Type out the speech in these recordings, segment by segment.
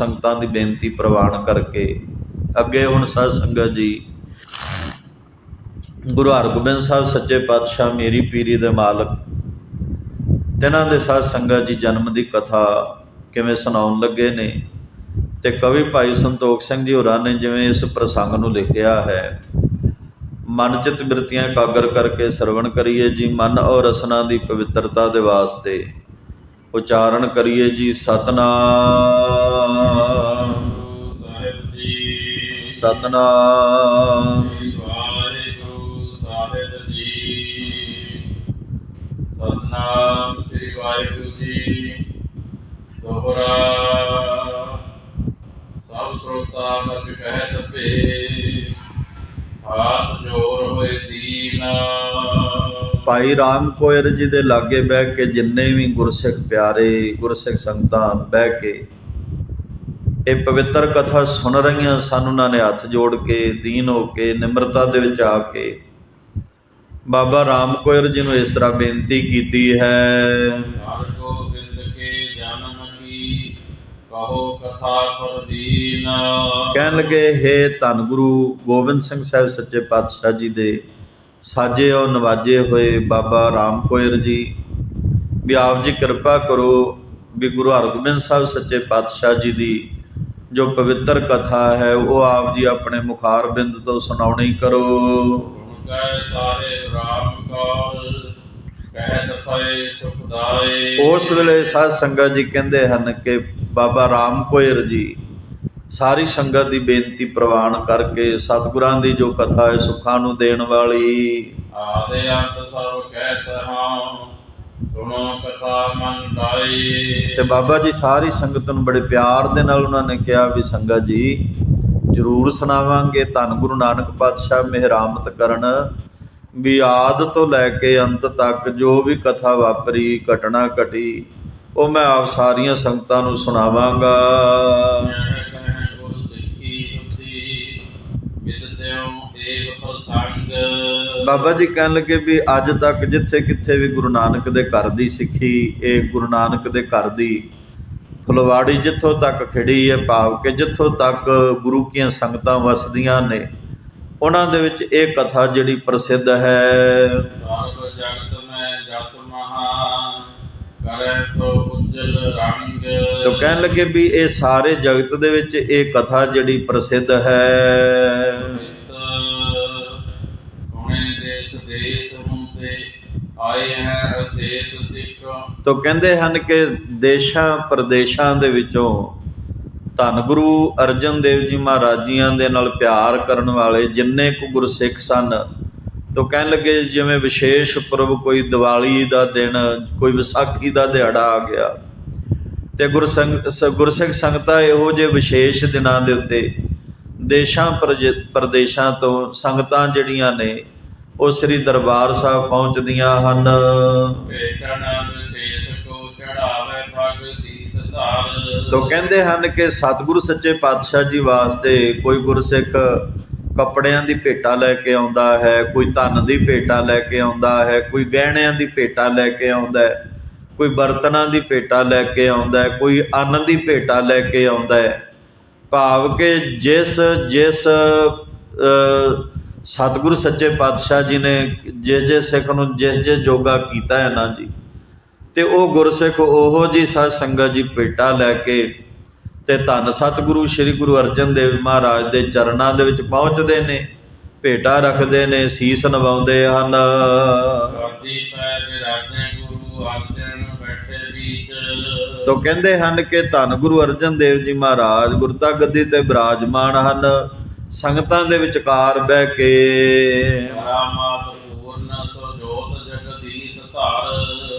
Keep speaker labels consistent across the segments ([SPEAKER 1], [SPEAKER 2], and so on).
[SPEAKER 1] ਸੰਗਤਾਂ ਦੀ ਬੇਨਤੀ ਪ੍ਰਵਾਨ ਕਰਕੇ ਅੱਗੇ ਹੁਣ ਸਾਧ ਸੰਗਤ ਜੀ, ਗੁਰੂ ਹਰਗੋਬਿੰਦ ਸਾਹਿਬ ਸੱਚੇ ਪਾਤਸ਼ਾਹ ਮੇਰੀ ਪੀਰੀ ਦੇ ਮਾਲਕ, ਤਿਨਾਂ ਦੇ ਸਾਧ ਸੰਗਤ ਜੀ ਜਨਮ ਦੀ ਕਥਾ ਕਿਵੇਂ ਸੁਣਾਉਣ ਲੱਗੇ ਨੇ ਤੇ ਕਵੀ ਭਾਈ ਸੰਤੋਖ ਸਿੰਘ ਜੀ ਹੋਰਾਂ ਨੇ ਜਿਵੇਂ ਇਸ ਪ੍ਰਸੰਗ ਨੂੰ ਲਿਖਿਆ ਹੈ, ਮਨ ਚਿਤ ਬਿਰਤੀਆਂ ਇਕਾਗਰ ਕਰਕੇ ਸਰਵਣ ਕਰੀਏ ਜੀ, ਮਨ ਔਰ ਰਸਨਾ ਦੀ ਪਵਿੱਤਰਤਾ ਦੇ ਵਾਸਤੇ ਉਚਾਰਨ ਕਰੀਏ ਜੀ, ਸਤਨਾਮ। ਸਤਨਾਮ।
[SPEAKER 2] ਵਾਹਿਗੁਰੂ ਸਾਹਿਬ ਜੀ ਸਤਨਾਮ ਸ੍ਰੀ ਵਾਹਿਗੁਰੂ ਜੀ। ਦੋਹਰਾ ਸਭ ਸਰੋਤਾ ਮਤ ਕਹਿ ਤਪੇ ਹਾਥ ਜੋੜ ਹੋਏ ਦੀਨ।
[SPEAKER 1] ਭਾਈ ਰਾਮ ਕੋਇਰ ਜੀ ਦੇ ਲਾਗੇ ਬਹਿ ਕੇ ਜਿੰਨੇ ਵੀ ਗੁਰਸਿੱਖ ਪਿਆਰੇ ਗੁਰਸਿੱਖ ਸੰਗਤਾਂ ਬਹਿ ਕੇ ਇਹ ਪਵਿੱਤਰ ਕਥਾ ਸੁਣ ਰਹੀਆਂ ਸਨ ਉਹਨਾਂ ਨੇ ਹੱਥ ਜੋੜ ਕੇ ਦੀਨ ਹੋ ਕੇ ਨਿਮਰਤਾ ਦੇ ਵਿੱਚ ਆ ਕੇ। ਬਾਬਾ ਰਾਮ ਕੋਇਰ ਜੀ ਨੂੰ ਇਸ ਤਰ੍ਹਾਂ ਬੇਨਤੀ ਕੀਤੀ ਹੈ।
[SPEAKER 2] ਕਹੋ ਕਥਾ
[SPEAKER 1] ਕਹਿਣ ਲੱਗੇ हे ਧੰਨ ਗੁਰੂ ਗੋਬਿੰਦ ਸਿੰਘ ਸਾਹਿਬ ਸੱਚੇ ਪਾਤਸ਼ਾਹ ਜੀ ਦੇ ਸਾਜੇ ਔਰ ਨਵਾਜੇ ਹੋਏ ਬਾਬਾ ਰਾਮ ਕੋਇਰ ਜੀ ਵੀ ਆਪ ਜੀ ਕਿਰਪਾ ਕਰੋ ਵੀ ਗੁਰੂ ਹਰਗੋਬਿੰਦ ਸਾਹਿਬ ਸੱਚੇ ਪਾਤਸ਼ਾਹ ਜੀ ਦੀ ਜੋ ਪਵਿੱਤਰ ਕਥਾ ਹੈ, ਉਹ ਆਪ ਜੀ ਆਪਣੇ ਮੁਖਾਰ ਬਿੰਦ ਤੋਂ ਸੁਣਾਉਣੀ ਕਰੋ। ਉਸ ਵੇਲੇ ਸਾਧ ਸੰਗਤ ਜੀ ਕਹਿੰਦੇ ਹਨ ਕਿ ਬਾਬਾ ਰਾਮ ਕੋਇਰ ਜੀ, ਸਾਰੀ ਸੰਗਤ ਦੀ ਬੇਨਤੀ ਪ੍ਰਵਾਨ ਕਰਕੇ ਸਤਿਗੁਰਾਂ ਦੀ ਜੋ ਕਥਾ ਹੈ, ਸੁੱਖਾਂ ਨੂੰ ਦੇਣ ਵਾਲੀ।
[SPEAKER 2] ਆਦੇ ਅੰਤ ਸਭ ਕਹਿਤ ਹਾਂ ਸੁਣੋ ਕਥਾ ਮਨ ਲਾਈ
[SPEAKER 1] ਤੇ ਬਾਬਾ ਜੀ ਸਾਰੀ ਸੰਗਤ ਨੂੰ ਬੜੇ ਪਿਆਰ ਦੇ ਨਾਲ ਉਹਨਾਂ ਨੇ ਕਿਹਾ ਵੀ ਸੰਗਤ ਜੀ ਜਰੂਰ ਸੁਣਾਵਾਂਗੇ ਧੰਨ ਗੁਰੂ ਨਾਨਕ ਪਾਤਸ਼ਾਹ ਮਿਹਰਾਮਤ ਕਰਨ ਵੀ ਆਦ ਤੋਂ ਲੈ ਕੇ ਅੰਤ ਤੱਕ ਜੋ ਵੀ ਕਥਾ ਵਾਪਰੀ ਘਟਨਾ ਘਟੀ ਉਹ ਮੈਂ ਆਪ ਸਾਰੀਆਂ ਸੰਗਤਾਂ ਨੂੰ ਸੁਣਾਵਾਂਗਾ
[SPEAKER 2] ਕਹਿ ਕਹਿ ਗੁਰ ਸਿੱਖੀ ਹੁਤੀ ਵਿਦਿਓ ਏਵ ਪ੍ਰਸੰਗ
[SPEAKER 1] ਬਾਬਾ ਜੀ ਕਹਿਣ ਲੱਗੇ ਵੀ ਅੱਜ ਤੱਕ ਜਿੱਥੇ ਕਿੱਥੇ ਵੀ ਗੁਰੂ ਨਾਨਕ ਦੇ ਘਰ ਦੀ ਸਿੱਖੀ ਇਹ ਗੁਰੂ ਨਾਨਕ ਦੇ ਘਰ ਦੀ ਫੁਲਵਾੜੀ ਜਿੱਥੋਂ ਤੱਕ ਖੜੀ ਹੈ ਭਾਵ ਕਿ ਜਿੱਥੋਂ ਤੱਕ ਗੁਰੂ ਕੀਆਂ ਸੰਗਤਾਂ ਵਸਦੀਆਂ ਨੇ ਉਹਨਾਂ ਦੇ ਵਿੱਚ ਇਹ ਕਥਾ ਜਿਹੜੀ ਪ੍ਰਸਿੱਧ ਹੈ।
[SPEAKER 2] ਸਰਬ ਜਗਤ ਮੈਂ ਜਸ ਮਹਾ ਕਰੈ ਸੋ ਉਜਲ ਰੰਗ।
[SPEAKER 1] ਤਾਂ ਕਹਿਣ ਲੱਗੇ ਵੀ ਇਹ ਸਾਰੇ ਜਗਤ ਦੇ ਵਿੱਚ ਇਹ ਕਥਾ ਜਿਹੜੀ ਪ੍ਰਸਿੱਧ ਹੈ
[SPEAKER 2] ਸੋਹਣੇ ਦੇਸ਼ ਦੇਸ਼ ਨੂੰ ਤੇ ਆਏ ਹੈ ਅਸ਼ੇਸ਼ ਸਿੱਖ।
[SPEAKER 1] ਤਾਂ ਕਹਿੰਦੇ ਹਨ ਕਿ ਦੇਸ਼ਾਂ ਪ੍ਰਦੇਸ਼ਾਂ ਦੇ ਵਿੱਚੋਂ ਧੰਨ ਗੁਰੂ ਅਰਜਨ ਦੇਵ ਜੀ ਮਹਾਰਾਜ ਜੀਆਂ ਦੇ ਨਾਲ ਪਿਆਰ ਕਰਨ ਵਾਲੇ ਜਿੰਨੇ ਕੁ ਗੁਰਸਿੱਖ ਸਨ, ਤਾਂ ਕਹਿਣ ਲੱਗੇ ਜਿਵੇਂ ਵਿਸ਼ੇਸ਼ ਪੁਰਬ ਕੋਈ ਦੀਵਾਲੀ ਦਾ ਦਿਨ, ਕੋਈ ਵਿਸਾਖੀ ਦਾ ਦਿਹਾੜਾ ਆ ਗਿਆ, ਤੇ ਗੁਰਸੰਗ ਗੁਰਸਿੱਖ ਸੰਗਤਾਂ ਇਹੋ ਜਿਹੇ ਵਿਸ਼ੇਸ਼ ਦਿਨਾਂ ਦੇ ਉੱਤੇ ਦੇਸ਼ਾਂ ਪ੍ਰਜ- ਪ੍ਰਦੇਸ਼ਾਂ ਤੋਂ ਸੰਗਤਾਂ ਜਿਹੜੀਆਂ ਨੇ ਉਹ ਸ੍ਰੀ ਦਰਬਾਰ ਸਾਹਿਬ ਪਹੁੰਚਦੀਆਂ ਹਨ। ਤੋ ਕਹਿੰਦੇ ਹਨ ਕਿ ਸਤਿਗੁਰੂ ਸੱਚੇ ਪਾਤਸ਼ਾਹ ਜੀ ਵਾਸਤੇ ਕੋਈ ਗੁਰਸਿੱਖ ਕੱਪੜਿਆਂ ਦੀ ਭੇਟਾ ਲੈ ਕੇ ਆਉਂਦਾ ਹੈ ਕੋਈ ਧਨ ਦੀ ਭੇਟਾ ਲੈ ਕੇ ਆਉਂਦਾ ਹੈ ਕੋਈ ਗਹਿਣਿਆਂ ਦੀ ਭੇਟਾ ਲੈ ਕੇ ਆਉਂਦਾ ਹੈ ਕੋਈ ਬਰਤਨਾਂ ਦੀ ਭੇਟਾ ਲੈ ਕੇ ਆਉਂਦਾ ਹੈ ਕੋਈ ਅੰਨ ਦੀ ਭੇਟਾ ਲੈ ਕੇ ਆਉਂਦਾ ਹੈ। ਭਾਵ ਕਿ ਜਿਸ ਜਿਸ ਸਤਿਗੁਰੂ ਸੱਚੇ ਪਾਤਸ਼ਾਹ ਜੀ ਨੇ ਜਿਸ ਜਿਸ ਸਿੱਖ ਨੂੰ ਜਿਸ ਜਿਸ ਜੋਗਾ ਕੀਤਾ ਹੈ ਨਾ ਜੀ। ਤੇ ਉਹ ਗੁਰਸਿੱਖ ਉਹੋ ਜੀ ਸਾਧ ਸੰਗਤ ਜੀ ਭੇਟਾ ਲੈ ਕੇ ਤੇ ਧੰਨ ਸਤਿਗੁਰੂ ਸ੍ਰੀ ਗੁਰੂ ਅਰਜਨ ਦੇਵ ਮਹਾਰਾਜ ਦੇ ਚਰਨਾਂ ਦੇ ਵਿੱਚ ਪਹੁੰਚਦੇ ਨੇ ਭੇਟਾ ਰੱਖਦੇ ਨੇ ਸੀਸ ਨਵਾਉਂਦੇ ਹਨ। ਤੋ ਕਹਿੰਦੇ ਹਨ ਕਿ ਧੰਨ ਗੁਰੂ ਅਰਜਨ ਦੇਵ ਜੀ ਮਹਾਰਾਜ ਗੁਰਤਾ ਗੱਦੀ ਤੇ ਬਿਰਾਜਮਾਨ ਹਨ। ਸੰਗਤਾਂ ਦੇ ਵਿਚਕਾਰ ਬਹਿ ਕੇ।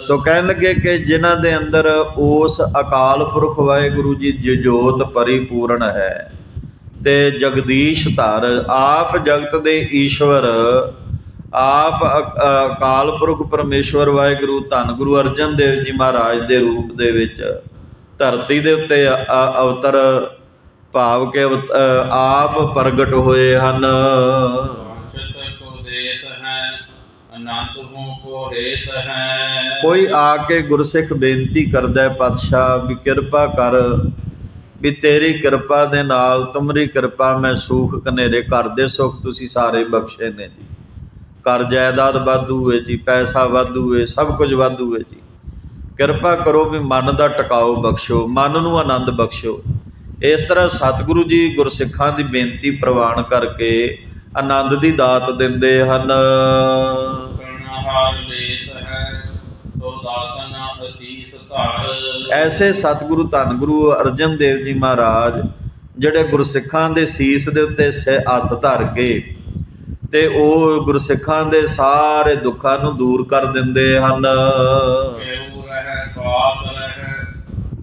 [SPEAKER 1] ਤੋ ਕਹਿਣ ਲੱਗੇ ਕਿ ਜਿਨ੍ਹਾਂ ਦੇ ਅੰਦਰ ਉਸ ਅਕਾਲ ਪੁਰਖ ਵਾਹਿਗੁਰੂ ਜੀ ਜੋਤ ਪਰਿਪੂਰਨ ਹੈ ਤੇ ਜਗਦੀਸ਼ ਧਰ ਆਪ ਜਗਤ ਦੇ ਈਸ਼ਵਰ ਆਪ ਅਕ- ਅਕਾਲ ਪੁਰਖ ਪਰਮੇਸ਼ਵਰ ਵਾਹਿਗੁਰੂ ਧੰਨ ਗੁਰੂ ਅਰਜਨ ਦੇਵ ਜੀ ਮਹਾਰਾਜ ਦੇ ਰੂਪ ਦੇ ਵਿੱਚ ਧਰਤੀ ਦੇ ਉੱਤੇ ਅਵਤਰ ਭਾਵ ਕਿ ਆਪ ਪ੍ਰਗਟ ਹੋਏ ਹਨ। ਕੋਈ ਆ ਕੇ ਗੁਰਸਿੱਖ ਬੇਨਤੀ ਕਰਦਾ ਹੈ, ਪਾਤਸ਼ਾਹ, ਵੀ ਕਿਰਪਾ ਕਰ, ਵੀ ਤੇਰੀ ਕਿਰਪਾ ਦੇ ਨਾਲ ਤੁਮਰੀ ਕਿਰਪਾ ਮੈਂ ਸੂਖ ਕਨੇਰੇ ਘਰ ਦੇ ਸੁਖ ਤੁਸੀਂ ਸਾਰੇ ਬਖਸ਼ੇ ਨੇ ਜੀ। ਘਰ ਜਾਇਦਾਦ ਵਾਧੂ ਹੈ ਜੀ, ਪੈਸਾ ਵਾਧੂ ਹੈ, ਸਭ ਕੁਝ ਵਾਧੂ ਹੈ ਜੀ। ਕਿਰਪਾ ਕਰੋ ਵੀ ਮਨ ਦਾ ਟਿਕਾਓ ਬਖਸ਼ੋ, ਮਨ ਨੂੰ ਆਨੰਦ ਬਖਸ਼ੋ। ਇਸ ਤਰ੍ਹਾਂ ਸਤਿਗੁਰੂ ਜੀ ਗੁਰਸਿੱਖਾਂ ਦੀ ਬੇਨਤੀ ਪ੍ਰਵਾਨ ਕਰਕੇ ਆਨੰਦ ਦੀ ਦਾਤ ਦਿੰਦੇ ਹਨ। ਐਸੇ ਸਤਿਗੁਰੂ ਧੰਨ ਗੁਰੂ ਅਰਜਨ ਦੇਵ ਜੀ ਮਹਾਰਾਜ ਜਿਹੜੇ ਗੁਰਸਿੱਖਾਂ ਦੇ ਸੀਸ ਦੇ ਉੱਤੇ ਸੇ ਹੱਥ ਧਰ ਕੇ ਤੇ ਉਹ ਗੁਰਸਿੱਖਾਂ ਦੇ ਸਾਰੇ ਦੁੱਖਾਂ ਨੂੰ ਦੂਰ ਕਰ ਦਿੰਦੇ ਹਨ।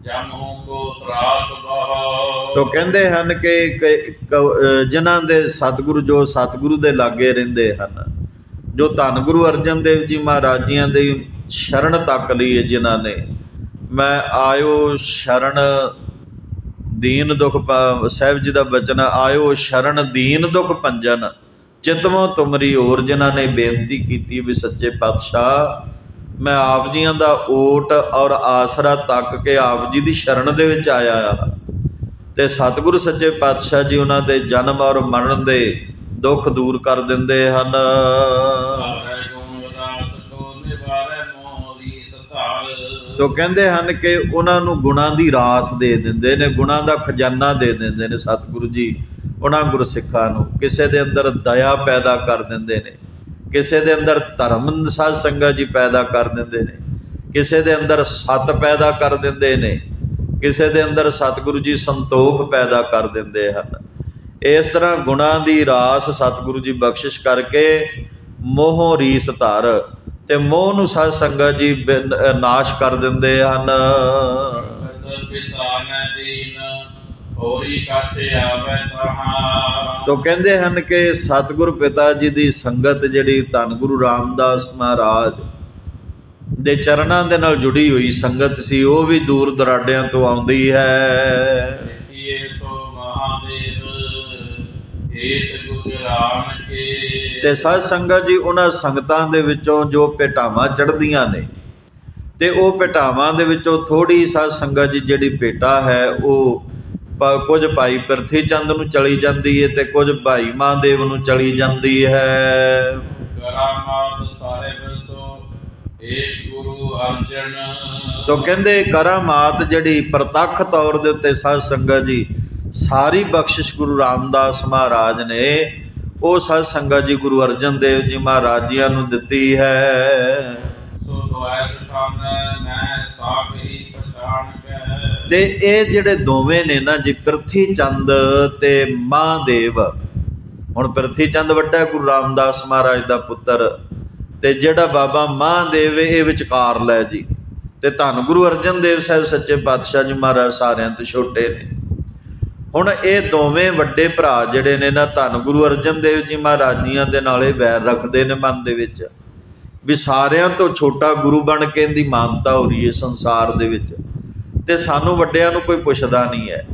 [SPEAKER 2] ਜਮ ਹੋ ਕੋ ਤਰਾਸ ਬਹੁ।
[SPEAKER 1] ਤੋ ਕਹਿੰਦੇ ਹਨ ਕਿ ਕਿ- ਜਿਨ੍ਹਾਂ ਦੇ ਸਤਿਗੁਰੂ ਜੋ ਸਤਿਗੁਰੂ ਦੇ ਲਾਗੇ ਰਹਿੰਦੇ ਹਨ, ਜੋ ਧੰਨ ਗੁਰੂ ਅਰਜਨ ਦੇਵ ਜੀ ਮਹਾਰਾਜ ਜੀਆਂ ਦੀ ਸ਼ਰਨ ਤੱਕ ਲਈ ਹੈ ਜਿਨ੍ਹਾਂ ਨੇ, ਮੈਂ ਆਇਓ ਸ਼ਰਨ ਦੀਨ ਦੁਖ ਸਾਹਿਬ ਜੀ ਦਾ ਬਚਨ, ਆਇਓ ਸ਼ਰਨ ਦੀਨ ਦੁਖ ਭੰਜਨ ਚਿਤਮੋ ਤੁਮਰੀ ਹੋਰ ਜਿਨ੍ਹਾਂ ਨੇ ਬੇਨਤੀ ਕੀਤੀ ਵੀ ਸੱਚੇ ਪਾਤਸ਼ਾਹ, ਮੈਂ ਆਪ ਜੀਆਂ ਦਾ ਓਟ ਔਰ ਆਸਰਾ ਤੱਕ ਕੇ ਆਪ ਜੀ ਦੀ ਸ਼ਰਨ ਦੇ ਵਿੱਚ ਆਇਆ ਆ ਤੇ ਸਤਿਗੁਰੂ ਸੱਚੇ ਪਾਤਸ਼ਾਹ ਜੀ ਉਹਨਾਂ ਦੇ ਜਨਮ ਔਰ ਮਰਨ ਦੇ ਦੁੱਖ ਦੂਰ ਕਰ ਦਿੰਦੇ ਹਨ। ਤੋ ਕਹਿੰਦੇ ਹਨ ਕਿ ਉਹਨਾਂ ਨੂੰ ਗੁਣਾਂ ਦੀ ਰਾਸ ਦੇ ਦਿੰਦੇ ਨੇ, ਗੁਣਾਂ ਦਾ ਖਜ਼ਾਨਾ ਦੇ ਦਿੰਦੇ ਨੇ ਸਤਿਗੁਰੂ ਜੀ ਉਹਨਾਂ ਗੁਰਸਿੱਖਾਂ ਨੂੰ। ਕਿਸੇ ਦੇ ਅੰਦਰ ਦਇਆ ਪੈਦਾ ਕਰ ਦਿੰਦੇ ਨੇ, ਕਿਸੇ ਦੇ ਅੰਦਰ ਧਰਮ ਸਾਧ ਸੰਗਤ ਜੀ ਪੈਦਾ ਕਰ ਦਿੰਦੇ ਨੇ, ਕਿਸੇ ਦੇ ਅੰਦਰ ਸਤ ਪੈਦਾ ਕਰ ਦਿੰਦੇ ਨੇ ਕਿਸੇ ਦੇ ਅੰਦਰ ਸਤਿਗੁਰੂ ਜੀ ਸੰਤੋਖ ਪੈਦਾ ਕਰ ਦਿੰਦੇ ਹਨ। ਇਸ ਤਰ੍ਹਾਂ ਗੁਣਾਂ ਦੀ ਰਾਸ ਸਤਿਗੁਰੂ ਜੀ ਬਖਸ਼ਿਸ਼ ਕਰਕੇ ਮੋਹ ਰੀਸ ਧਰ ਤੇ ਮੋਹ ਨੂੰ ਸਾਧ ਸੰਗਤ ਜੀ ਬਿਨ- ਨਾਸ਼ ਕਰ ਦਿੰਦੇ ਹਨ। ਤੋ ਕਹਿੰਦੇ ਹਨ ਕਿ ਸਤਿਗੁਰ ਪਿਤਾ ਜੀ ਦੀ ਸੰਗਤ ਜਿਹੜੀ ਧੰਨ ਗੁਰੂ ਰਾਮਦਾਸ ਮਹਾਰਾਜ ਦੇ ਚਰਨਾਂ ਦੇ ਨਾਲ ਜੁੜੀ ਹੋਈ ਸੰਗਤ ਸੀ ਉਹ ਵੀ ਦੂਰ ਦਰਾਡਿਆਂ ਤੋਂ ਆਉਂਦੀ ਹੈ। ਤੇ ਸਾਧ ਸੰਗਤ ਜੀ ਉਹਨਾਂ ਸੰਗਤਾਂ ਦੇ ਵਿੱਚੋਂ ਜੋ ਭੇਟਾਵਾਂ ਚੜ੍ਹਦੀਆਂ ਨੇ ਤੇ ਉਹ ਭੇਟਾਵਾਂ ਦੇ ਵਿੱਚੋਂ ਥੋੜੀ ਸਾਧ ਸੰਗਤ ਜੀ ਜਿਹੜੀ ਭੇਟਾ ਹੈ ਉਹ ਕੁਝ ਭਾਈ ਪ੍ਰਿਥੀ ਚੰਦ ਨੂੰ ਚਲੀ ਜਾਂਦੀ ਹੈ ਤੇ ਕੁਝ ਭਾਈ ਮਹਾਦੇਵ ਨੂੰ ਚਲੀ ਜਾਂਦੀ ਹੈ।
[SPEAKER 2] ਸੋ
[SPEAKER 1] ਤੋ ਕਹਿੰਦੇ ਕਰਾਮਾਤ ਜਿਹੜੀ ਪ੍ਰਤੱਖ ਤੌਰ ਦੇ ਉੱਤੇ ਸਾਧ ਸੰਗਤ ਜੀ ਸਾਰੀ ਬਖਸ਼ਿਸ਼ ਗੁਰੂ ਰਾਮਦਾਸ ਮਹਾਰਾਜ ਨੇ ਉਹ ਸਾਧ ਸੰਗਤ ਜੀ ਗੁਰੂ ਅਰਜਨ ਦੇਵ ਜੀ ਮਹਾਰਾਜ ਜੀਆਂ ਨੂੰ ਦਿੱਤੀ ਹੈ।
[SPEAKER 2] ਸੋ ਦੁਆਇ ਸੁਖਾਨ ਮੈਂ ਸਾਖੀ ਪਛਾਣ ਕੇ
[SPEAKER 1] ਤੇ ਇਹ ਜਿਹੜੇ ਦੋਵੇਂ ਨੇ ਨਾ ਜੀ ਪ੍ਰਿਥੀ ਚੰਦ ਤੇ ਮਹਾਦੇਵ ਹੁਣ ਪ੍ਰਿਥੀ ਚੰਦ ਵੱਡਾ ਗੁਰੂ ਰਾਮਦਾਸ ਮਹਾਰਾਜ ਦਾ ਪੁੱਤਰ। ਤੇ ਜਿਹੜਾ ਬਾਬਾ ਮਹਾਂਦੇਵ ਇਹ ਵਿਚਕਾਰ ਲੈ ਜੀ। ਤੇ ਧੰਨ ਗੁਰੂ ਅਰਜਨ ਦੇਵ ਸਾਹਿਬ ਸੱਚੇ ਪਾਤਸ਼ਾਹ ਜੀ ਮਹਾਰਾਜ ਸਾਰਿਆਂ ਤੋਂ ਛੋਟੇ ਨੇ। ਹੁਣ ਇਹ ਦੋਵੇਂ ਵੱਡੇ ਭਰਾ ਜਿਹੜੇ ਨੇ ਨਾ, ਧੰਨ ਗੁਰੂ ਅਰਜਨ ਦੇਵ ਜੀ ਮਹਾਰਾਜ ਜੀਆਂ ਦੇ ਨਾਲੇ ਵੈਰ ਰੱਖਦੇ ਨੇ ਮਨ ਦੇ ਵਿੱਚ। ਵੀ ਸਾਰਿਆਂ ਤੋਂ ਛੋਟਾ ਗੁਰੂ ਬਣ ਕੇ ਇਹਦੀ ਮਾਨਤਾ ਹੋ ਰਹੀ ਹੈ ਸੰਸਾਰ ਦੇ ਵਿੱਚ। ਤੇ ਸਾਨੂੰ ਵੱਡਿਆਂ ਨੂੰ ਕੋਈ ਪੁੱਛਦਾ ਨਹੀਂ ਹੈ।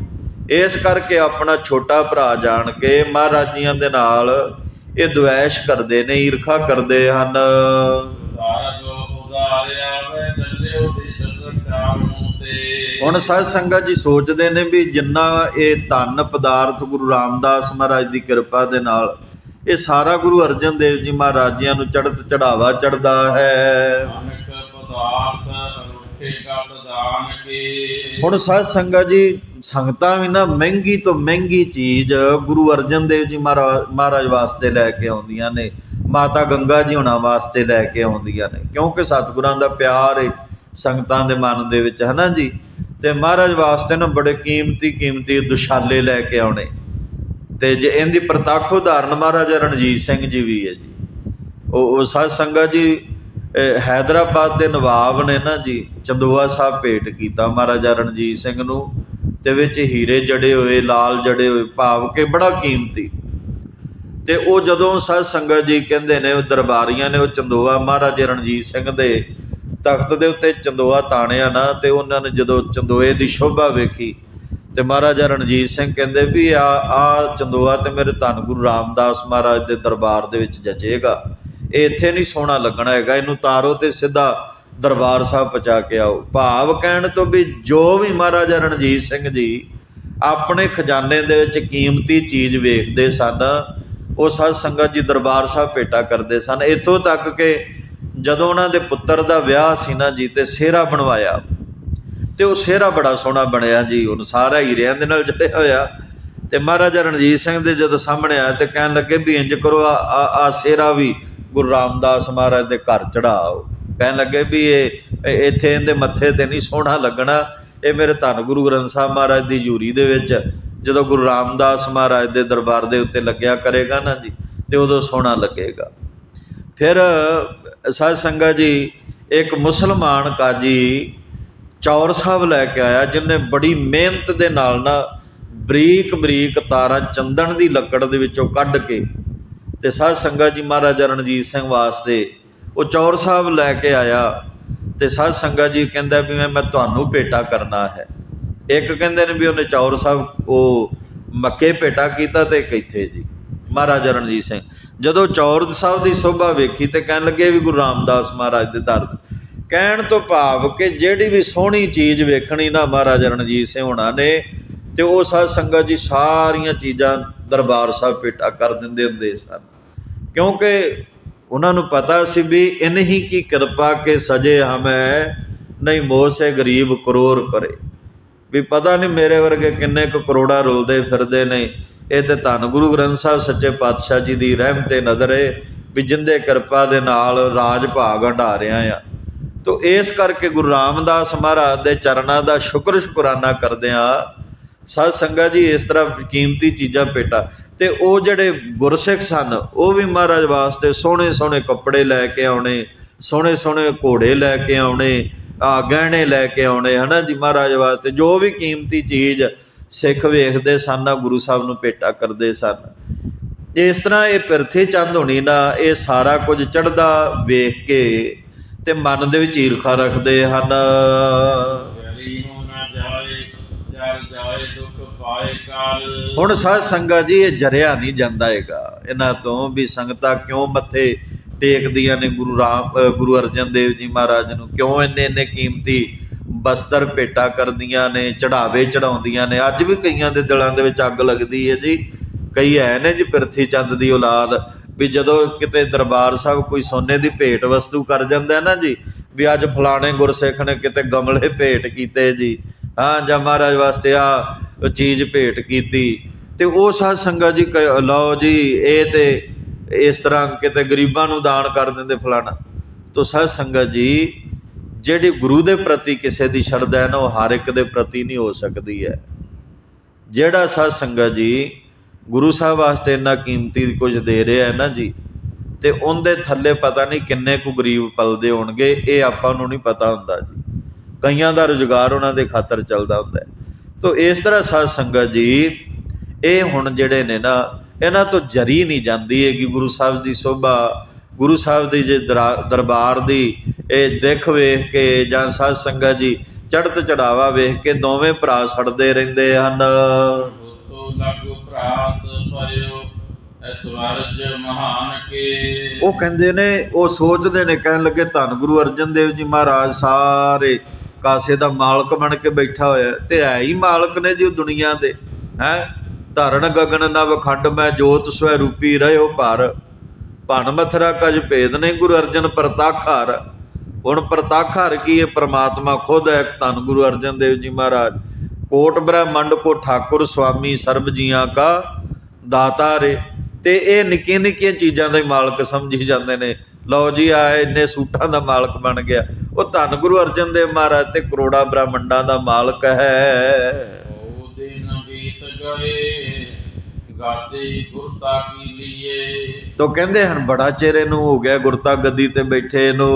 [SPEAKER 1] ਇਸ ਕਰਕੇ ਆਪਣਾ ਛੋਟਾ ਭਰਾ ਜਾਣ ਕੇ ਮਹਾਰਾਜ ਜੀਆਂ ਦੇ ਨਾਲ ਇਹ ਦੁਐਸ਼ ਕਰਦੇ ਨੇ ਈਰਖਾ ਕਰਦੇ ਹਨ। ਹੁਣ ਸਾਧ ਸੰਗਤ ਜੀ ਸੋਚਦੇ ਨੇ ਵੀ ਜਿੰਨਾ ਇਹ ਧਨ ਪਦਾਰਥ ਗੁਰੂ ਰਾਮਦਾਸ ਮਹਾਰਾਜ ਦੀ ਕਿਰਪਾ ਦੇ ਨਾਲ ਇਹ ਸਾਰਾ ਗੁਰੂ ਅਰਜਨ ਦੇਵ ਜੀ ਮਹਾਰਾਜ ਜੀਆਂ ਨੂੰ ਚੜ੍ਹਤ ਚੜਾਵਾ ਚੜਦਾ ਹੈ। ਹੁਣ ਸਾਧ ਸੰਗਤ ਜੀ ਸੰਗਤਾਂ ਵੀ ਨਾ ਮਹਿੰਗੀ ਤੋਂ ਮਹਿੰਗੀ ਚੀਜ਼ ਗੁਰੂ ਅਰਜਨ ਦੇਵ ਜੀ ਮਹਾਰਾ- ਮਹਾਰਾਜ ਵਾਸਤੇ ਲੈ ਕੇ ਆਉਂਦੀਆਂ ਨੇ, ਮਾਤਾ ਗੰਗਾ ਜੀ ਹੁਣਾਂ ਵਾਸਤੇ ਲੈ ਕੇ ਆਉਂਦੀਆਂ ਨੇ, ਕਿਉਂਕਿ ਸਤਿਗੁਰਾਂ ਦਾ ਪਿਆਰ ਹੈ ਸੰਗਤਾਂ ਦੇ ਮਨ ਦੇ ਵਿੱਚ ਹੈ ਨਾ ਜੀ? ਤੇ ਮਹਾਰਾਜ ਵਾਸਤੇ ਨਾ ਬੜੇ ਕੀਮਤੀ ਕੀਮਤੀ ਦੁਸ਼ਾਲੇ ਲੈ ਕੇ ਆਉਣੇ। ਤੇ ਜੇ ਇਹਦੀ ਪ੍ਰਤੱਖ ਉਦਾਹਰਨ ਮਹਾਰਾਜਾ ਰਣਜੀਤ ਸਿੰਘ ਜੀ ਵੀ ਹੈ ਜੀ। ਉਹ ਉਹ ਸਾਧ ਸੰਗਤ ਜੀ ਅਹ ਹੈਦਰਾਬਾਦ ਦੇ ਨਵਾਬ ਨੇ ਨਾ ਜੀ, ਚੰਦੋਆ ਸਾਹਿਬ ਭੇਟ ਕੀਤਾ ਮਹਾਰਾਜਾ ਰਣਜੀਤ ਸਿੰਘ ਨੂੰ। ਤੇ ਵਿੱਚ ਹੀਰੇ ਜੜੇ ਹੋਏ, ਲਾਲ ਜੜੇ ਹੋਏ, ਭਾਵ ਕਿ ਬੜਾ ਕੀਮਤੀ। ਤੇ ਉਹ ਜਦੋਂ ਸਾਧ ਸੰਗਤ ਜੀ ਕਹਿੰਦੇ ਨੇ, ਉਹ ਦਰਬਾਰੀਆਂ ਨੇ, ਉਹ ਚੰਦੋਆ ਮਹਾਰਾਜਾ ਰਣਜੀਤ ਸਿੰਘ ਦੇ ਤਖਤ ਦੇ ਉੱਤੇ ਚੰਦੋਆ ਤਾਣਿਆ ਨਾ, ਤੇ ਉਹਨਾਂ ਨੇ ਜਦੋਂ ਚੰਦੋਏ ਦੀ ਸ਼ੋਭਾ ਵੇਖੀ, ਤੇ ਮਹਾਰਾਜਾ ਰਣਜੀਤ ਸਿੰਘ ਕਹਿੰਦੇ ਵੀ ਆ ਆ ਚੰਦੋਆ ਤੇ ਮੇਰੇ ਧੰਨ ਗੁਰੂ ਰਾਮਦਾਸ ਮਹਾਰਾਜ ਦੇ ਦਰਬਾਰ ਦੇ ਵਿੱਚ ਜਚੇਗਾ। ਇਹ ਇੱਥੇ ਨਹੀਂ ਸੋਹਣਾ ਲੱਗਣਾ ਹੈਗਾ, ਇਹਨੂੰ ਤਾਰੋ ਤੇ ਸਿੱਧਾ ਦਰਬਾਰ ਸਾਹਿਬ ਪਹੁੰਚਾ ਕੇ ਆਓ। ਭਾਵ ਕਹਿਣ ਤੋਂ ਵੀ ਜੋ ਵੀ ਮਹਾਰਾਜਾ ਰਣਜੀਤ ਸਿੰਘ ਜੀ ਆਪਣੇ ਖਜ਼ਾਨੇ ਦੇ ਵਿੱਚ ਕੀਮਤੀ ਚੀਜ਼ ਵੇਖਦੇ ਸਨ, ਉਹ ਸਾਧ ਸੰਗਤ ਜੀ ਦਰਬਾਰ ਸਾਹਿਬ ਭੇਟਾ ਕਰਦੇ ਸਨ। ਇੱਥੋਂ ਤੱਕ ਕਿ ਜਦੋਂ ਉਹਨਾਂ ਦੇ ਪੁੱਤਰ ਦਾ ਵਿਆਹ ਸੀ ਨਾ ਜੀ, ਤੇ ਸਿਹਰਾ ਬਣਵਾਇਆ। ਤੇ ਉਹ ਸਿਹਰਾ ਬੜਾ ਸੋਹਣਾ ਬਣਿਆ ਜੀ, ਹੁਣ ਸਾਰਾ ਹੀਰਿਆਂ ਦੇ ਨਾਲ ਜੜਿਆ ਹੋਇਆ। ਤੇ ਮਹਾਰਾਜਾ ਰਣਜੀਤ ਸਿੰਘ ਦੇ ਜਦੋਂ ਸਾਹਮਣੇ ਆਇਆ ਤੇ ਕਹਿਣ ਲੱਗੇ ਵੀ ਇੰਜ ਕਰੋ ਆ ਆ ਸਿਹਰਾ ਵੀ ਗੁਰੂ ਰਾਮਦਾਸ ਮਹਾਰਾਜ ਦੇ ਘਰ ਚੜਾਓ। ਕਹਿਣ ਲੱਗੇ ਵੀ ਇਹ ਇੱਥੇ ਇਹਦੇ ਮੱਥੇ ਤੇ ਨਹੀਂ ਸੋਹਣਾ ਲੱਗਣਾ। ਇਹ ਮੇਰੇ ਧੰਨ ਗੁਰੂ ਗ੍ਰੰਥ ਸਾਹਿਬ ਮਹਾਰਾਜ ਦੀ ਜੂਰੀ ਦੇ ਵਿੱਚ ਜਦੋਂ ਗੁਰੂ ਰਾਮਦਾਸ ਮਹਾਰਾਜ ਦੇ ਦਰਬਾਰ ਦੇ ਉੱਤੇ ਲੱਗਿਆ ਕਰੇਗਾ ਨਾ ਜੀ, ਤੇ ਉਦੋਂ ਸੋਹਣਾ ਲੱਗੇਗਾ। ਫਿਰ ਸਾਧ ਸੰਗਤ ਜੀ, ਇੱਕ ਮੁਸਲਮਾਨ ਕਾਜੀ ਚੌਰ ਸਾਹਿਬ ਲੈ ਕੇ ਆਇਆ ਜਿਨੇ ਬੜੀ ਮਿਹਨਤ ਦੇ ਨਾਲ ਨਾ ਬਰੀਕ ਬਰੀਕ ਤਾਰਾਂ ਚੰਦਨ ਦੀ ਲੱਕੜ ਦੇ ਵਿੱਚੋਂ ਕੱਢ ਕੇ ਤੇ ਸਾਧ ਸੰਗਤ ਜੀ ਮਹਾਰਾਜਾ ਰਣਜੀਤ ਸਿੰਘ ਵਾਸਤੇ ਉਹ ਚੌਰ ਸਾਹਿਬ ਲੈ ਕੇ ਆਇਆ ਤੇ ਸਾਧ ਸੰਗਤ ਜੀ ਕਹਿੰਦਾ ਵੀ ਮੈਂ ਤੁਹਾਨੂੰ ਭੇਟਾ ਕਰਨਾ ਹੈ। ਇੱਕ ਕਹਿੰਦੇ ਨੇ ਵੀ ਉਹਨੇ ਚੌਰ ਸਾਹਿਬ ਉਹ ਮੱਕੇ ਭੇਟਾ ਕੀਤਾ ਤੇ ਇੱਕ ਇੱਥੇ ਜੀ। ਮਹਾਰਾਜਾ ਰਣਜੀਤ ਸਿੰਘ। ਜਦੋਂ ਚੌਰ ਸਾਹਿਬ ਦੀ ਸੋਭਾ ਵੇਖੀ ਤੇ ਕਹਿਣ ਲੱਗੇ ਵੀ ਗੁਰੂ ਰਾਮਦਾਸ ਮਹਾਰਾਜ ਦੇ ਦਰ ਕਹਿਣ ਤੋਂ ਭਾਵ ਕਿ ਜਿਹੜੀ ਵੀ ਸੋਹਣੀ ਚੀਜ਼ ਵੇਖਣੀ ਨਾ ਮਹਾਰਾਜਾ ਰਣਜੀਤ ਸਿੰਘ ਹੋਣਾ ਨੇ, ਤੇ ਉਹ ਸਾਧ ਸੰਗਤ ਜੀ ਸਾਰੀਆਂ ਚੀਜ਼ਾਂ ਦਰਬਾਰ ਸਾਹਿਬ ਭੇਟਾ ਕਰ ਦਿੰਦੇ ਹੁੰਦੇ ਸਨ। ਕਿਉਂਕਿ ਉਹਨਾਂ ਨੂੰ ਪਤਾ ਸੀ ਵੀ ਇਨਹੀ ਕੀ ਕਿਰਪਾ ਕੇ ਸਜੇ ਹਮੈ, ਨਹੀਂ ਮੋਹ ਸੇ ਗਰੀਬ ਕਰੋੜ ਪਰੇ। ਵੀ ਪਤਾ ਨਹੀਂ ਮੇਰੇ ਵਰਗੇ ਕਿੰਨੇ ਕੁ ਕਰੋੜਾ ਰੁਲਦੇ ਫਿਰਦੇ ਨੇ। ਇਹ ਤੇ ਧੰਨ ਗੁਰੂ ਗ੍ਰੰਥ ਸਾਹਿਬ ਸੱਚੇ ਪਾਤਸ਼ਾਹ ਜੀ ਦੀ ਰਹਿਮਤ ਨਜ਼ਰ ਏ ਵੀ ਜਿੰਦੇ ਕਿਰਪਾ ਦੇ ਨਾਲ ਰਾਜ ਭਾਗ ਹੰਢਾ ਰਿਆ ਆ। ਤੋ ਇਸ ਕਰਕੇ ਗੁਰੂ ਰਾਮਦਾਸ ਮਹਾਰਾਜ ਦੇ ਚਰਨਾਂ ਦਾ ਸ਼ੁਕਰ ਸ਼ੁਕਰਾਨਾ ਕਰਦਿਆਂ ਸਾਧ ਸੰਗਤ ਜੀ, ਇਸ ਤਰ੍ਹਾਂ ਕੀਮਤੀ ਚੀਜ਼ਾਂ ਭੇਟਾ ਤੇ ਉਹ ਜਿਹੜੇ ਗੁਰਸਿੱਖ ਸਨ, ਉਹ ਵੀ ਮਹਾਰਾਜ ਵਾਸਤੇ ਸੋਹਣੇ ਸੋਹਣੇ ਕੱਪੜੇ ਲੈ ਕੇ ਆਉਣੇ, ਸੋਹਣੇ ਸੋਹਣੇ ਘੋੜੇ ਲੈ ਕੇ ਆਉਣੇ, ਆ ਗਹਿਣੇ ਲੈ ਕੇ ਆਉਣੇ, ਹਨਾ ਜੀ ਮਹਾਰਾਜ ਵਾਸਤੇ? ਜੋ ਵੀ ਕੀਮਤੀ ਚੀਜ਼ ਸਿੱਖ ਵੇਖਦੇ ਸਨ ਨਾ ਗੁਰੂ ਸਾਹਿਬ ਨੂੰ ਭੇਟਾ ਕਰਦੇ ਸਨ। ਇਸ ਤਰ੍ਹਾਂ ਇਹ ਪਿਰਥੇ ਚੰਦ ਹੋਣੀ ਨਾ, ਇਹ ਸਾਰਾ ਕੁਝ ਚੜਦਾ ਵੇਖ ਕੇ ਤੇ ਮਨ ਦੇ ਵਿੱਚ ਈਰਖਾ ਰੱਖਦੇ ਹਨ
[SPEAKER 2] ਜਰੀ ਹੋ ਨਾ ਜਾਏ ਜਰ ਜਾਏ ਦੁੱਖ ਪਾਏ ਕਾਲ
[SPEAKER 1] ਹੁਣ ਸਾਧ ਸੰਗਤ ਜੀ, ਇਹ ਜਰਿਆ ਨਹੀਂ ਜਾਂਦਾ ਹੈਗਾ। ਇਹਨਾਂ ਤੋਂ ਵੀ ਸੰਗਤਾਂ ਕਿਉਂ ਮੱਥੇ ਟੇਕਦੀਆਂ ਨੇ ਗੁਰੂ ਰਾਮ ਗੁਰੂ ਅਰਜਨ ਦੇਵ ਜੀ ਮਹਾਰਾਜ ਨੂੰ? ਕਿਉਂ ਇੰਨੇ ਇੰਨੇ ਕੀਮਤੀ ਬਸਤਰ ਭੇਟਾ ਕਰਦੀਆਂ ਨੇ ਚੜਾਵੇ ਚੜਾਉਂਦੀਆਂ ਨੇ? ਅੱਜ ਵੀ ਕਈਆਂ ਦੇ ਦਿਲਾਂ ਦੇ ਵਿੱਚ ਅੱਗ ਲੱਗਦੀ ਹੈ ਜੀ। ਕਈ ਐ ਨੇ ਜੀ ਪਿਰਥੀ ਚੰਦ ਦੀ ਔਲਾਦ, ਵੀ ਜਦੋਂ ਕਿਤੇ ਦਰਬਾਰ ਸਾਹਿਬ ਕੋਈ ਸੋਨੇ ਦੀ ਭੇਟ ਵਸਤੂ ਕਰ ਜਾਂਦਾ ਨਾ ਜੀ, ਵੀ ਅੱਜ ਫਲਾਣੇ ਗੁਰਸਿੱਖ ਨੇ ਕਿਤੇ ਗਮਲੇ ਭੇਟ ਕੀਤੇ ਜੀ। ਹਾਂ, ਜਾਂ ਮਹਾਰਾਜ ਵਾਸਤੇ ਆ ਚੀਜ਼ ਭੇਟ ਕੀਤੀ। ਤੇ ਉਹ ਸਾਧ ਸੰਗਤ ਜੀ ਕ- ਲਓ ਜੀ, ਇਹ ਤੇ ਇਸ ਤਰ੍ਹਾਂ ਕਿਤੇ ਗਰੀਬਾਂ ਨੂੰ ਦਾਨ ਕਰ ਦਿੰਦੇ ਫਲਾਣਾ। ਤੋ ਸਾਧ ਸੰਗਤ ਜੀ, ਜਿਹੜੀ ਗੁਰੂ ਦੇ ਪ੍ਰਤੀ ਕਿਸੇ ਦੀ ਸ਼ਰਧਾ ਹੈ ਨਾ, ਉਹ ਹਰ ਇੱਕ ਦੇ ਪ੍ਰਤੀ ਨਹੀਂ ਹੋ ਸਕਦੀ ਹੈ। ਜਿਹੜਾ ਸਾਧ ਸੰਗਤ ਜੀ ਗੁਰੂ ਸਾਹਿਬ ਵਾਸਤੇ ਇੰਨਾ ਕੀਮਤੀ ਕੁਝ ਦੇ ਰਿਹਾ ਹੈ ਨਾ ਜੀ, ਤੇ ਉਹਦੇ ਥੱਲੇ ਪਤਾ ਨਹੀਂ ਕਿੰਨੇ ਕੁ ਗਰੀਬ ਪਲਦੇ ਹੋਣਗੇ, ਇਹ ਆਪਾਂ ਨੂੰ ਨਹੀਂ ਪਤਾ ਹੁੰਦਾ ਜੀ। ਕਈਆਂ ਦਾ ਰੁਜ਼ਗਾਰ ਉਹਨਾਂ ਦੇ ਖਾਤਰ ਚੱਲਦਾ ਹੁੰਦਾ ਹੈ। ਤੋ ਇਸ ਤਰ੍ਹਾਂ ਸਾਧ ਸੰਗਤ ਜੀ ਇਹ ਹੁਣ ਜਿਹੜੇ ਨੇ ਨਾ ਇਹਨਾਂ ਤੋਂ ਜਰੀ ਨਹੀਂ ਜਾਂਦੀ ਹੈਗੀ ਗੁਰੂ ਸਾਹਿਬ ਦੀ ਸੋਭਾ। ਗੁਰੂ ਸਾਹਿਬ ਦੀ ਜੇ ਦਰਾ- ਦਰਬਾਰ ਦੀ ਇਹ ਦੇਖ ਵੇਖ ਕੇ ਜਾਂ ਸਾਧ ਸੰਗਤ ਜੀ ਚੜ੍ਹਤ ਚੜਾਵਾ ਵੇਖ ਕੇ ਦੋਵੇਂ ਭਰਾ ਸੜਦੇ ਰਹਿੰਦੇ ਹਨ।
[SPEAKER 2] ਕੇ।
[SPEAKER 1] ਉਹ ਕਹਿੰਦੇ ਨੇ ਉਹ ਸੋਚਦੇ ਨੇ ਕਹਿਣ ਲੱਗੇ ਧੰਨ ਗੁਰੂ ਅਰਜਨ ਦੇਵ ਜੀ ਮਹਾਰਾਜ ਸਾਰੇ ਕਾਸੇ ਦਾ ਮਾਲਕ ਬਣ ਕੇ ਬੈਠਾ ਹੋਇਆ ਤੇ ਹੈ ਹੀ ਮਾਲਕ ਨੇ ਜੀ ਦੁਨੀਆ ਦੇ, ਹੈ? ਧਰਨ ਗਗਨ ਨਵ ਖੰਡ ਮੈਂ ਜੋਤ ਸਵੈ ਰੂਪੀ ਰਹਿਓ ਪਰ ਭਨ ਮਥਰਾ ਕਜ ਭੇਦ ਨੇ ਗੁਰੂ ਅਰਜਨ ਪ੍ਰਤਾਖਾਰ ਹੁਣ ਪ੍ਰਤਾਖਾਰ ਕੀ ਇਹ ਪ੍ਰਮਾਤਮਾ ਖੁਦ ਹੈ, ਧੰਨ ਗੁਰੂ ਅਰਜਨ ਦੇਵ ਜੀ ਮਹਾਰਾਜ। ਕੋਟ ਬ੍ਰਹਮੰਡ ਕੋ ਠਾਕੁਰ ਸੁਆਮੀ ਸਰਬ ਜੀਆਂ ਕਾ ਦਾਤਾ ਰੇ। ਤੇ ਇਹ ਨਿੱਕੀਆਂ ਨਿੱਕੀਆਂ ਚੀਜ਼ਾਂ ਦਾ ਮਾਲਕ ਸਮਝੀ ਜਾਂਦੇ ਨੇ। ਲਓ ਜੀ ਆ ਇੰਨੇ ਸੂਟਾਂ ਦਾ ਮਾਲਕ ਬਣ ਗਿਆ। ਉਹ ਧੰਨ ਗੁਰੂ ਅਰਜਨ ਦੇਵ ਮਹਾਰਾਜ ਤੇ ਕਰੋੜਾ ਬ੍ਰਹਮੰਡਾਂ ਦਾ ਮਾਲਕ ਹੈ।
[SPEAKER 2] ਗਏ ਗੁਰਤਾ ਕੀ
[SPEAKER 1] ਤੋ ਕਹਿੰਦੇ ਹਨ ਬੜਾ ਚਿਹਰੇ ਨੂੰ ਹੋ ਗਿਆ ਗੁਰਤਾ ਗੱਦੀ ਤੇ ਬੈਠੇ ਨੂੰ।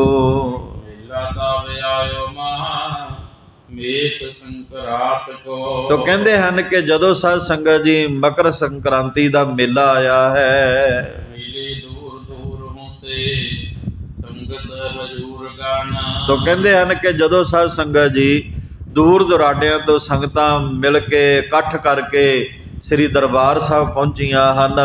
[SPEAKER 2] ਮੇਲਾ ਦਾ ਵਿਆਇਓ ਮਹਾ ਮੇਕ ਸੰਕਰਾਤ ਕੋ।
[SPEAKER 1] ਤੋ ਕਹਿੰਦੇ ਹਨ ਕਿ ਜਦੋਂ ਸਾਧ ਸੰਗਤ ਜੀ ਮਕਰ ਸੰਕ੍ਰਾਂਤੀ ਦਾ ਮੇਲਾ ਆਇਆ ਹੈ ਤੋ ਕਹਿੰਦੇ ਹਨ ਕਿ ਜਦੋਂ ਸਾਧ ਸੰਗਤ ਜੀ ਦੂਰ ਦੁਰਾਡਿਆਂ ਤੋਂ ਸੰਗਤਾਂ ਮਿਲ ਕੇ ਇਕੱਠ ਕਰਕੇ ਸ੍ਰੀ ਦਰਬਾਰ ਸਾਹਿਬ ਪਹੁੰਚੀਆਂ ਹਨ।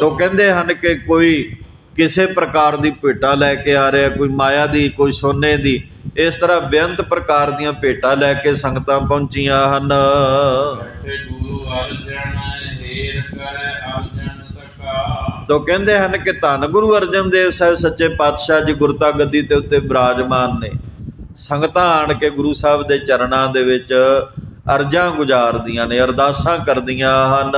[SPEAKER 1] ਤੋ ਕਹਿੰਦੇ ਹਨ ਕਿ ਕੋਈ ਕਿਸੇ ਪ੍ਰਕਾਰ ਦੀ ਭੇਟਾ ਲੈ ਕੇ ਆ ਰਿਹਾ ਕੋਈ ਮਾਇਆ ਦੀ ਕੋਈ ਸੋਨੇ ਦੀ ਇਸ ਤਰ੍ਹਾਂ ਬੇਅੰਤ ਪ੍ਰਕਾਰ ਦੀਆਂ ਭੇਟਾਂ ਲੈ ਕੇ ਸੰਗਤਾਂ ਪਹੁੰਚੀਆਂ ਹਨ।
[SPEAKER 2] ਬੈਠੇ ਗੁਰੂ ਅਰਜਨ।
[SPEAKER 1] ਤੋ ਕਹਿੰਦੇ ਹਨ ਕਿ ਧੰਨ ਗੁਰੂ ਅਰਜਨ ਦੇਵ ਸਾਹਿਬ, ਸੱਚੇ ਪਾਤਸ਼ਾਹ ਜੀ ਗੁਰਤਾ ਗੱਦੀ ਤੇ ਉੱਤੇ ਬਿਰਾਜਮਾਨ ਨੇ। ਸੰਗਤਾਂ ਆਣ ਕੇ ਗੁਰੂ ਸਾਹਿਬ ਦੇ ਚਰਨਾਂ ਦੇ ਵਿੱਚ ਅਰਜ਼ਾਂ ਗੁਜ਼ਾਰਦੀਆਂ ਨੇ, ਅਰਦਾਸਾਂ ਕਰਦੀਆਂ ਹਨ।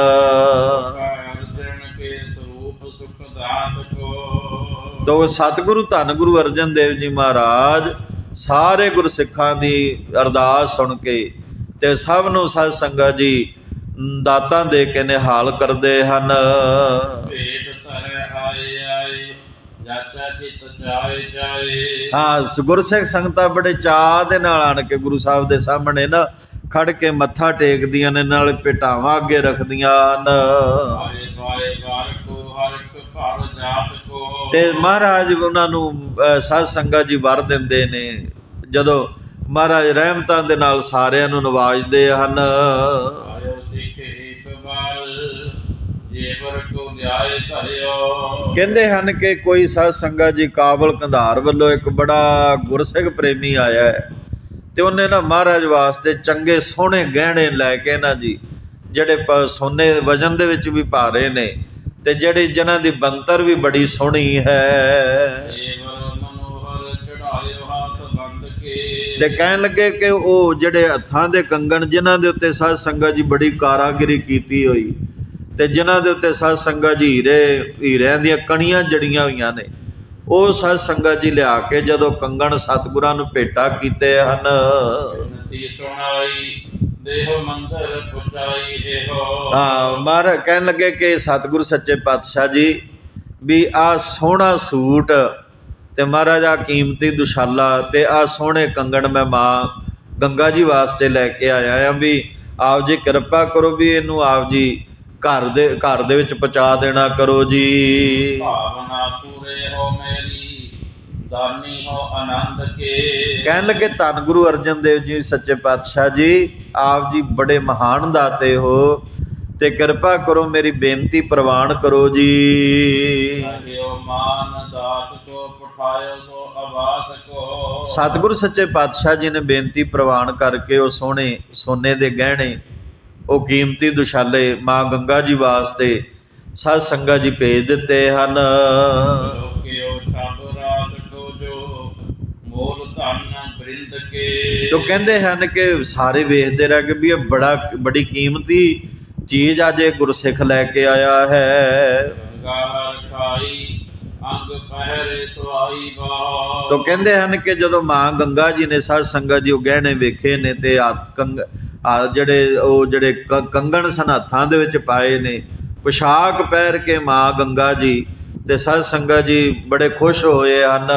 [SPEAKER 1] ਤੋ ਸਤਿਗੁਰੂ, ਧੰਨ ਗੁਰੂ ਅਰਜਨ ਦੇਵ ਜੀ ਮਹਾਰਾਜ, ਸਾਰੇ ਗੁਰਸਿੱਖਾਂ ਦੀ ਅਰਦਾਸ ਸੁਣ ਕੇ ਤੇ ਸਭ ਨੂੰ ਸਾਧ ਸੰਗਤ ਜੀ, ਦਾਤਾਂ ਦੇ ਕੇ ਨਿਹਾਲ ਕਰਦੇ ਹਨ। ਹਾਂ ਗੁਰਸਿੱਖ ਸੰਗਤਾਂ ਬੜੇ ਚਾਅ ਦੇ ਨਾਲ ਆਣ ਕੇ ਗੁਰੂ ਸਾਹਿਬ ਦੇ ਸਾਹਮਣੇ ਨਾ ਖੜ ਕੇ ਮੱਥਾ ਟੇਕਦੀਆਂ ਨੇ ਨਾਲ ਪਿਟਾਵਾਂ ਅੱਗੇ ਰੱਖਦੀਆਂ ਹਨ।
[SPEAKER 2] ਆਏ ਬਾਏ ਬਾਰ ਕੋ ਹਰ ਇੱਕ ਭਰ ਜਾਤ ਕੋ।
[SPEAKER 1] ਤੇ ਮਹਾਰਾਜ ਉਹਨਾਂ ਨੂੰ ਸਾਧ ਸੰਗਤ ਜੀ ਵਰ ਦਿੰਦੇ ਨੇ ਜਦੋਂ ਮਹਾਰਾਜ ਰਹਿਮਤਾਂ ਦੇ ਨਾਲ ਸਾਰਿਆਂ ਨੂੰ ਨਵਾਜਦੇ ਹਨ
[SPEAKER 2] ਆਇਓ ਸਿੱਖ ਇੱਕ ਵਾਰ ਜੇਵਰ ਕੋ ਧਿਆਏ ਧਰਿਓ
[SPEAKER 1] ਕਹਿੰਦੇ ਹਨ ਕਿ ਕੋਈ ਸਾਧ ਸੰਗਤ ਜੀ ਕਾਬਲ ਕੰਧਾਰ ਵੱਲੋਂ ਇੱਕ ਬੜਾ ਗੁਰਸਿੱਖ ਪ੍ਰੇਮੀ ਆਇਆ ਹੈ ਤੇ ਉਹਨੇ ਨਾ ਮਹਾਰਾਜ ਵਾਸਤੇ ਚੰਗੇ ਸੋਹਣੇ ਗਹਿਣੇ ਲੈ ਕੇ ਨਾ ਜੀ, ਜਿਹੜੇ ਸੋਨੇ ਵਜਨ ਦੇ ਵਿੱਚ ਵੀ ਭਾਰੇ ਨੇ ਤੇ ਜਿਹੜੇ ਜਿਨ੍ਹਾਂ ਦੀ ਬੰਤਰ ਵੀ ਬੜੀ ਸੋਹਣੀ ਹੈ। ਤੇ ਕਹਿਣ ਲੱਗੇ ਕਿ ਉਹ ਜਿਹੜੇ ਹੱਥਾਂ ਦੇ ਕੰਗਣ ਜਿਨ੍ਹਾਂ ਦੇ ਉੱਤੇ ਸਾਧ ਸੰਗਤ ਜੀ ਬੜੀ ਕਾਰਾਗਰੀ ਕੀਤੀ ਹੋਈ ਤੇ ਜਿਨ੍ਹਾਂ ਦੇ ਉੱਤੇ ਸਾਧ ਸੰਗਤ ਜੀ ਹੀਰੇ ਹੀਰਿਆਂ ਦੀਆਂ ਕਣੀਆਂ ਜੜੀਆਂ ਹੋਈਆਂ ਨੇ ਉਹ ਸਾਧ ਸੰਗਤ ਜੀ ਲਿਆ ਕੇ ਜਦੋਂ ਕੰਗਣ ਸਤਿਗੁਰਾਂ ਨੂੰ ਭੇਟਾ ਕੀਤੇ ਹਨ। ਹਾਂ ਕਹਿਣ ਲੱਗੇ ਕਿ ਸਤਿਗੁਰ ਸੱਚੇ ਪਾਤਸ਼ਾਹ ਜੀ ਵੀ ਆ ਸੋਹਣਾ ਸੂਟ ਤੇ ਮਹਾਰਾਜਾ ਕੀਮਤੀ ਦੁਸ਼ਾਲਾ ਤੇ ਆ ਸੋਹਣੇ ਕੰਗਣ ਮੈਂ ਮਾਂ ਗੰਗਾ ਜੀ ਵਾਸਤੇ ਲੈ ਕੇ ਆਇਆ ਆ ਵੀ ਆਪ ਜੀ ਕਿਰਪਾ ਕਰੋ ਵੀ ਇਹਨੂੰ ਆਪ ਜੀ ਘਰ ਦੇ ਘਰ ਦੇ ਵਿੱਚ ਪਹੁੰਚਾ ਦੇਣਾ ਕਰੋ ਜੀ।
[SPEAKER 2] ਭਾਵਨਾ ਪੂਰੇ ਹੋ ਮੇਰੀ ਦਾਨੀ ਹੋ ਆਨੰਦ ਕੇ।
[SPEAKER 1] ਕਹਿਣ ਲੱਗੇ ਧੰਨ ਗੁਰੂ ਅਰਜਨ ਦੇਵ ਜੀ ਸੱਚੇ ਪਾਤਸ਼ਾਹ ਜੀ ਆਪ ਜੀ ਬੜੇ ਮਹਾਨ ਦਾਤੇ ਹੋ ਤੇ ਕਿਰਪਾ ਕਰੋ ਮੇਰੀ ਬੇਨਤੀ ਪ੍ਰਵਾਨ ਕਰੋ ਜੀ।
[SPEAKER 2] ਮਾਨ ਦਾਸ ਕੋ ਪਠਾਇਓ ਸੋ ਆਵਾਸ ਕੋ।
[SPEAKER 1] ਸਤਿਗੁਰੂ ਸੱਚੇ ਪਾਤਸ਼ਾਹ ਜੀ ਨੇ ਬੇਨਤੀ ਪ੍ਰਵਾਨ ਕਰਕੇ ਉਹ ਸੋਹਣੇ ਸੋਨੇ ਦੇ ਗਹਿਣੇ ਉਹ ਕੀਮਤੀ ਦੁਸ਼ਾਲੇ ਮਾਂ ਗੰਗਾ ਜੀ ਵਾਸਤੇ ਸਾਧ ਸੰਗਤ ਜੀ ਭੇਜ ਦਿੱਤੇ ਹਨ।
[SPEAKER 2] ਕੋ ਕੇ।
[SPEAKER 1] ਤੋ ਕਹਿੰਦੇ ਹਨ ਕਿ ਸਾਰੇ ਵੇਖਦੇ ਰਹਿ ਗਏ ਵੀ ਇਹ ਬੜਾ ਬੜੀ ਕੀਮਤੀ ਚੀਜ਼ ਅੱਜ ਇਹ ਗੁਰਸਿੱਖ ਲੈ ਕੇ ਆਇਆ ਹੈ।
[SPEAKER 2] ਗੰਗਾ ਹਰ ਖਾਈ ਅੰਗ ਪਹਿਰੇ ਸਵਾਈ ਬਾ
[SPEAKER 1] ਤੋ ਕਹਿੰਦੇ ਹਨ ਕਿ ਜਦੋਂ ਮਾਂ ਗੰਗਾ ਜੀ ਨੇ ਸਾਧ ਸੰਗਤ ਜੀ ਉਹ ਗਹਿਣੇ ਵੇਖੇ ਨੇ ਤੇ ਆ ਕੰਗ ਆ ਜਿਹੜੇ ਉਹ ਜਿਹੜੇ ਕੰਗਣ ਸਨ ਹੱਥਾਂ ਦੇ ਵਿੱਚ ਪਾਏ ਨੇ ਪੁਸ਼ਾਕ ਪਹਿਰ ਕੇ ਮਾਂ ਗੰਗਾ ਜੀ ਤੇ ਸਾਧ ਸੰਗਤ ਜੀ ਬੜੇ ਖੁਸ਼ ਹੋਏ ਹਨ।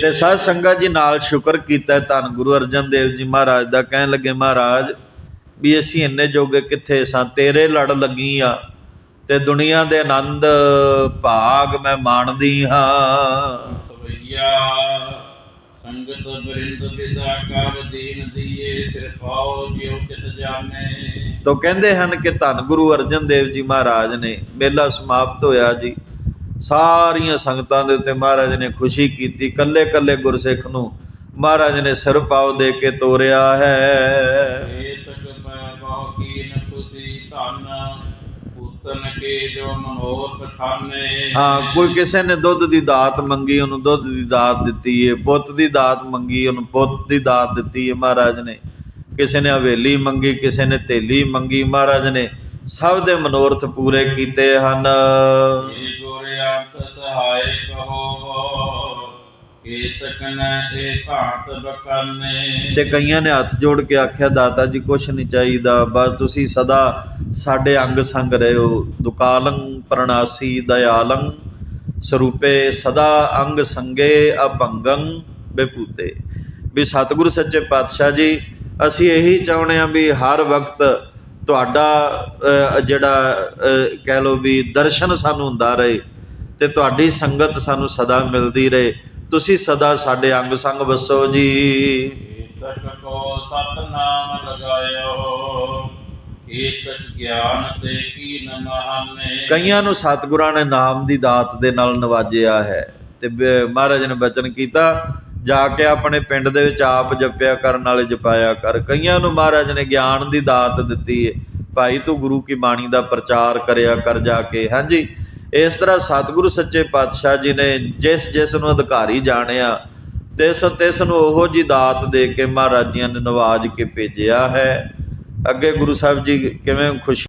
[SPEAKER 1] ਤੇ ਸਾਧ ਸੰਗਤ ਜੀ ਨਾਲ ਸ਼ੁਕਰ ਕੀਤਾ ਧੰਨ ਗੁਰੂ ਅਰਜਨ ਦੇਵ ਜੀ ਮਹਾਰਾਜ ਦਾ ਕਹਿਣ ਲੱਗੇ ਮਹਾਰਾਜ ਵੀ ਅਸੀਂ ਇੰਨੇ ਜੋਗੇ ਕਿੱਥੇ ਸਾਂ? ਤੇਰੇ ਲੜ ਲੱਗੀ ਆ ਤੇ ਦੁਨੀਆ ਦੇ ਆਨੰਦ ਭਾਗ ਮੈਂ ਮਾਣਦੀ ਹਾਂ।
[SPEAKER 2] ਸਵਈਆ ਸੰਗਤ ਬਰਿੰਦ ਵਿਦਾ ਕਰ ਦੀਨ ਦੀਏ ਸਿਰ ਪਾਓ ਜਿਉ ਚਿਤ ਜਾਣੇ।
[SPEAKER 1] ਤੋ ਕਹਿੰਦੇ ਹਨ ਕਿ ਧੰਨ ਗੁਰੂ ਅਰਜਨ ਦੇਵ ਜੀ ਮਹਾਰਾਜ ਨੇ ਮੇਲਾ ਸਮਾਪਤ ਹੋਇਆ ਜੀ। ਸਾਰੀਆਂ ਸੰਗਤਾਂ ਦੇ ਉੱਤੇ ਮਹਾਰਾਜ ਨੇ ਖੁਸ਼ੀ ਕੀਤੀ ਕੱਲੇ ਕੱਲੇ ਗੁਰਸਿੱਖ ਨੂੰ ਮਹਾਰਾਜ ਨੇ ਸਿਰ ਪਾਉ ਦੇ ਕੇ ਤੋਰਿਆ ਹੈ। ਹਾਂ, ਕੋਈ ਕਿਸੇ ਨੇ ਦੁੱਧ ਦੀ ਦਾਤ ਮੰਗੀ, ਉਹਨੂੰ ਦੁੱਧ ਦੀ ਦਾਤ ਦਿੱਤੀ ਏ, ਪੁੱਤ ਦੀ ਦਾਤ ਮੰਗੀ, ਉਹਨੂੰ ਪੁੱਤ ਦੀ ਦਾਤ ਦਿੱਤੀ ਏ ਮਹਾਰਾਜ ਨੇ। ਕਿਸੇ ਨੇ ਹਵੇਲੀ ਮੰਗੀ, ਕਿਸੇ ਨੇ ਤੇਲੀ ਮੰਗੀ ਮਹਾਰਾਜ ਨੇ। ਸਭ ਦੇ ਮਨੋਰਥ ਪੂਰੇ ਕੀਤੇ ਹਨ
[SPEAKER 2] ਇਹ ਗੋਰੇ ਅੰਤ ਸਹਾਇ ਕਹੋ ਏਤਕ ਨ ਭਾਂਤ ਬਕਰਨੇ
[SPEAKER 1] ਤੇ ਕਈਆਂ ਨੇ ਹੱਥ ਜੋੜ ਕੇ ਆਖਿਆ, ਦਾਤਾ ਜੀ, ਕੁਛ ਨਹੀਂ ਚਾਹੀਦਾ, ਬਸ ਤੁਸੀਂ ਸਦਾ ਸਾਡੇ ਅੰਗ ਸੰਗ ਰਹੋ। ਦੁਕਾਲੰ ਪ੍ਰਣਾਸੀ ਦਇਆਲੰ, ਸਰੂਪੇ ਸਦਾ ਅੰਗ ਸੰਗੇ ਅਭੰਗੰ ਬੇਪੂਤੇ। ਵੀ ਸਤਿਗੁਰੂ ਸੱਚੇ ਪਾਤਸ਼ਾਹ ਜੀ, ਅਸੀਂ ਇਹੀ ਚਾਹੁੰਦੇ ਹਾਂ ਵੀ ਹਰ ਵਕਤ ਤੁਹਾਡਾ ਜਿਹੜਾ ਕਹਿ ਲੋ ਵੀ ਦਰਸ਼ਨ ਸਾਨੂੰ ਹੁੰਦਾ ਰਹੇ ਤੇ ਤੁਹਾਡੀ ਸੰਗਤ ਸਾਨੂੰ ਸਦਾ ਮਿਲਦੀ ਰਹੇ। ਤੁਸੀਂ ਸਦਾ ਸਾਡੇ ਅੰਗ ਸੰਗ ਵਸੋ ਜੀ।
[SPEAKER 2] ਏਤਕ ਕੋ ਸਤਨਾਮ ਲਗਾਇਓ ਏਤਕ ਗਿਆਨ ਤੇ ਕੀ ਦੀਨ ਮਹਾਨੇ
[SPEAKER 1] ਕਈਆਂ ਨੂੰ ਸਤਿਗੁਰਾਂ ਨੇ ਨਾਮ ਦੀ ਦਾਤ ਦੇ ਨਾਲ ਨਵਾਜਿਆ ਹੈ। ਤੇ ਮਹਾਰਾਜ ਨੇ ਬਚਨ ਕੀਤਾ ਜਾ ਕੇ ਆਪਣੇ ਪਿੰਡ ਦੇ ਵਿੱਚ ਆਪ ਜਪਿਆ ਕਰਨ ਵਾਲੇ ਜਪਾਇਆ ਕਰ। ਕਈਆਂ ਨੂੰ ਮਹਾਰਾਜ ਨੇ ਗਿਆਨ ਦੀ ਦਾਤ ਦਿੱਤੀ ਹੈ ਭਾਈ ਤੂੰ ਗੁਰੂ ਕੀ ਬਾਣੀ ਦਾ ਪ੍ਰਚਾਰ ਕਰਿਆ ਕਰ ਜਾ ਕੇ। ਹਾਂਜੀ ਇਸ ਤਰ੍ਹਾਂ ਸਤਿਗੁਰੂ ਸੱਚੇ ਪਾਤਸ਼ਾਹ ਜੀ ਨੇ ਜਿਸ ਜਿਸ ਨੂੰ ਅਧਿਕਾਰੀ ਜਾਣਿਆ, ਤਿਸ ਤਿਸ ਨੂੰ ਉਹੋ ਜੀ ਦਾਤ ਦੇ ਕੇ ਮਹਾਰਾਜੀਆਂ ਨੇ ਨਵਾਜ ਕੇ ਭੇਜਿਆ ਹੈ। ਅੱਗੇ ਗੁਰੂ ਸਾਹਿਬ ਜੀ ਕਿਵੇਂ ਖੁਸ਼